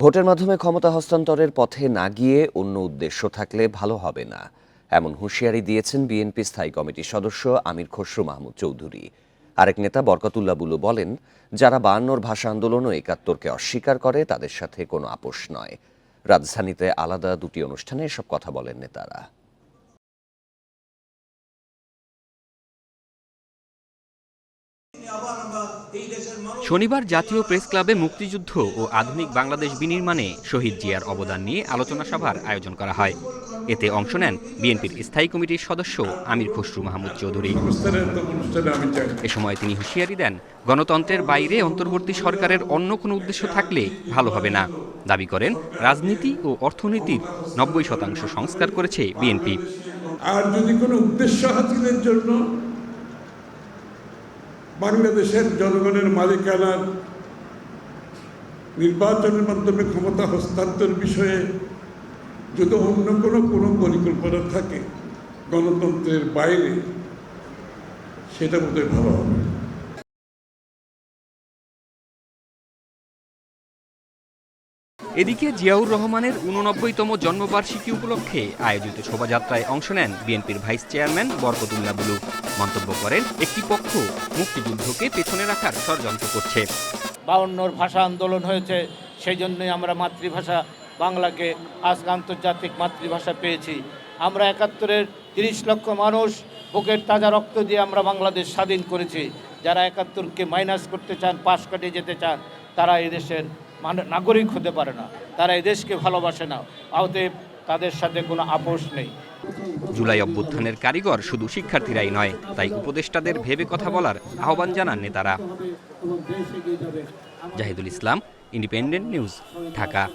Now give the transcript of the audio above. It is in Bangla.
ভোটের মাধ্যমে ক্ষমতা হস্তান্তরের পথে না গিয়ে অন্য উদ্দেশ্য থাকলে ভালো হবে না। এমন হুঁশিয়ারি দিয়েছেন বিএনপি স্থায়ী কমিটির সদস্য আমির খসরু মাহমুদ চৌধুরী। আরেক নেতা বরকতুল্লাহ বুলু বলেন, যারা বায়ান্নর ভাষা আন্দোলন ও একাত্তরকে অস্বীকার করে, তাদের সাথে কোনো আপোষ নয়। রাজধানীতে আলাদা দুটি অনুষ্ঠানে এসব কথা বলেন নেতারা। শনিবার জাতীয় প্রেস ক্লাবে মুক্তিযুদ্ধ ও আধুনিক বাংলাদেশ বিনির্মাণে শহীদ জিয়ার অবদান নিয়ে আলোচনা সভার আয়োজন করা হয়। এতে অংশ নেন বিএনপির স্থায়ী কমিটির সদস্য আমির খসরু মাহমুদ চৌধুরী। এ সময় তিনি হুঁশিয়ারি দেন, গণতন্ত্রের বাইরে অন্তর্বর্তী সরকারের অন্য কোনো উদ্দেশ্য থাকলে ভালো হবে না। দাবি করেন, রাজনীতি ও অর্থনীতির নব্বই শতাংশ সংস্কার করেছে বিএনপি। আর যদি কোনো উদ্দেশ্য হাসিলের জন্য বাংলাদেশের জনগণের মালিকানার নির্বাচনের মাধ্যমে ক্ষমতা হস্তান্তর বিষয়ে যদি অন্য কোনো কোনো পরিকল্পনা থাকে গণতন্ত্রের বাইরে, সেটা বোধহয় ভালো হবে। এদিকে জিয়াউর রহমানের উননব্বইতম জন্মবার্ষিকী উপলক্ষে আয়োজিত শোভাযাত্রায় অংশ নেন বিএনপির ভাইস চেয়ারম্যান বরকতুল্লাহ বুলু। মন্তব্য করেন, একটি পক্ষ মুক্তিযুদ্ধকে পেছনে রাখার ষড়যন্ত্র করছে। বাউন্নর ভাষা আন্দোলন হয়েছে, সেই জন্যই আমরা মাতৃভাষা বাংলাকে আজকে আন্তর্জাতিক মাতৃভাষা পেয়েছি। আমরা একাত্তরের তিরিশ লক্ষ মানুষ বুকের তাজা রক্ত দিয়ে আমরা বাংলাদেশ স্বাধীন করেছি। যারা একাত্তরকে মাইনাস করতে চান, পাশ কাটিয়ে যেতে চান, তারা এদেশের মান- নাগরিক হতে পারে না। তারা এদেশকে ভালোবাসে না। অতএব তাদের সাথে কোনো আপোষ নেই। জুলাই অভ্যুত্থানের কারিগর শুধু শিক্ষার্থীরাই নয়, তাই উপদেষ্টাদের ভেবে কথা বলার আহ্বান জানান নেতারা। Zahidul Islam Independent News Dhaka.